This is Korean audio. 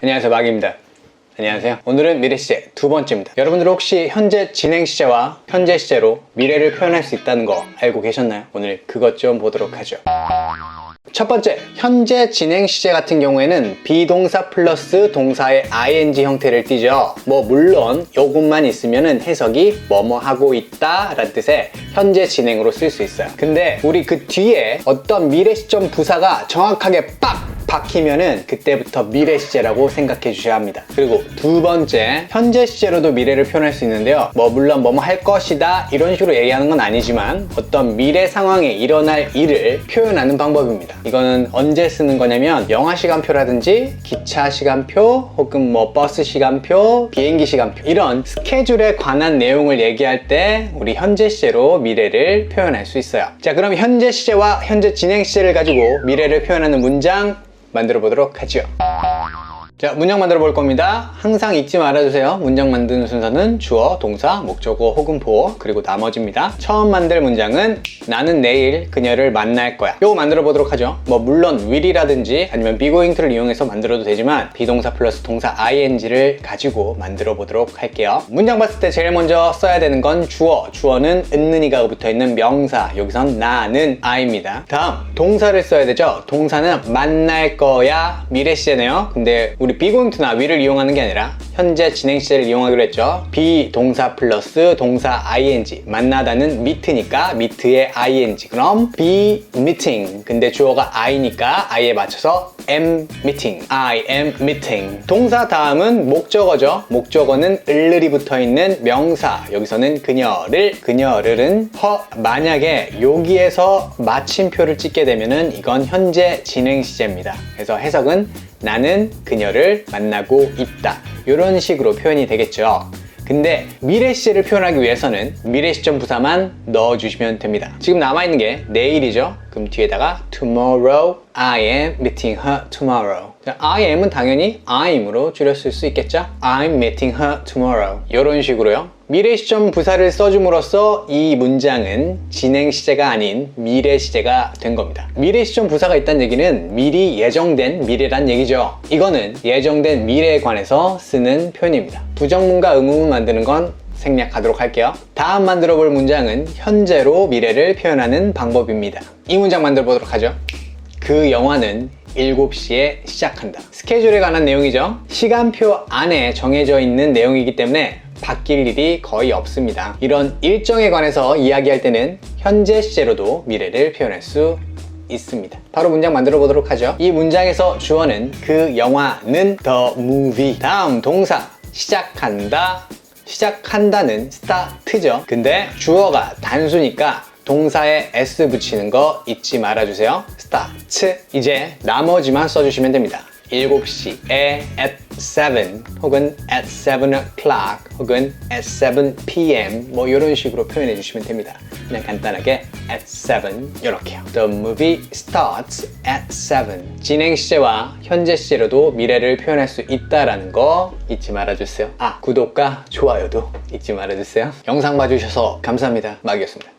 안녕하세요 마기입니다 안녕하세요 오늘은 미래 시제 두 번째입니다 여러분들 혹시 현재 진행 시제와 현재 시제로 미래를 표현할 수 있다는 거 알고 계셨나요? 오늘 그것 좀 보도록 하죠 첫 번째, 현재 진행 시제 같은 경우에는 비동사 플러스 동사의 ing 형태를 띠죠. 뭐 물론 요것만 있으면은 해석이 뭐뭐 하고 있다 라는 뜻의 현재 진행으로 쓸 수 있어요. 근데 우리 그 뒤에 어떤 미래 시점 부사가 정확하게 빡 박히면은 그때부터 미래 시제라고 생각해 주셔야 합니다. 그리고 두 번째, 현재 시제로도 미래를 표현할 수 있는데요. 뭐 물론 뭐뭐 할 것이다 이런 식으로 얘기하는 건 아니지만 어떤 미래 상황에 일어날 일을 표현하는 방법입니다. 이거는 언제 쓰는 거냐면 영화 시간표라든지 기차 시간표 혹은 뭐 버스 시간표, 비행기 시간표 이런 스케줄에 관한 내용을 얘기할 때 우리 현재 시제로 미래를 표현할 수 있어요. 자, 그럼 현재 시제와 현재 진행 시제를 가지고 미래를 표현하는 문장 만들어 보도록 하죠. 자, 문장 만들어 볼 겁니다. 항상 잊지 말아주세요. 문장 만드는 순서는 주어, 동사, 목적어 혹은 보어, 그리고 나머지입니다. 처음 만들 문장은 나는 내일 그녀를 만날 거야. 요거 만들어 보도록 하죠. 뭐, 물론 will이라든지 아니면 be going to를 이용해서 만들어도 되지만 비동사 플러스 동사 ing를 가지고 만들어 보도록 할게요. 문장 봤을 때 제일 먼저 써야 되는 건 주어. 주어는 은는이가 붙어 있는 명사. 여기선 나는 I입니다. 다음, 동사를 써야 되죠. 동사는 만날 거야. 미래 시제네요. 근데 우리 going to나 will을 이용하는 게 아니라 현재 진행 시제를 이용하기로 했죠. be 동사 플러스 동사 ing 만나다는 meet니까 meet의 ing 그럼 be meeting 근데 주어가 I니까 I에 맞춰서 am meeting I am meeting 동사 다음은 목적어죠. 목적어는 을을이 붙어 있는 명사 여기서는 그녀를 그녀를은 허 만약에 여기에서 마침표를 찍게 되면은 이건 현재 진행 시제입니다. 그래서 해석은 나는 그녀를 만나고 있다. 이런 식으로 표현이 되겠죠. 근데 미래 시제를 표현하기 위해서는 미래 시점 부사만 넣어주시면 됩니다. 지금 남아있는 게 내일이죠. 그럼 뒤에다가 tomorrow I am meeting her tomorrow. 자, I am은 당연히 I'임으로 줄였을 수 있겠죠? I'm meeting her tomorrow. 이런 식으로요. 미래 시점 부사를 써줌으로써 이 문장은 진행 시제가 아닌 미래 시제가 된 겁니다. 미래 시점 부사가 있다는 얘기는 미리 예정된 미래란 얘기죠. 이거는 예정된 미래에 관해서 쓰는 표현입니다. 부정문과 의문문 만드는 건 생략하도록 할게요. 다음 만들어 볼 문장은 현재로 미래를 표현하는 방법입니다. 이 문장 만들어 보도록 하죠. 그 영화는 7시에 시작한다. 스케줄에 관한 내용이죠. 시간표 안에 정해져 있는 내용이기 때문에 바뀔 일이 거의 없습니다. 이런 일정에 관해서 이야기할 때는 현재 시제로도 미래를 표현할 수 있습니다. 바로 문장 만들어 보도록 하죠. 이 문장에서 주어는 그 영화는 the movie. 다음 동사 시작한다. 시작한다는 start죠. 근데 주어가 단수니까 동사에 s 붙이는 거 잊지 말아주세요. start. 이제 나머지만 써주시면 됩니다. 7시에 at 7 혹은 at 7 o'clock 혹은 at 7 p.m. 뭐 이런 식으로 표현해 주시면 됩니다. 그냥 간단하게 at 7 이렇게요. The movie starts at 7. 진행 시제와 현재 시제로도 미래를 표현할 수 있다라는 거 잊지 말아주세요. 아 구독과 좋아요도 잊지 말아주세요. 영상 봐주셔서 감사합니다. 마기였습니다.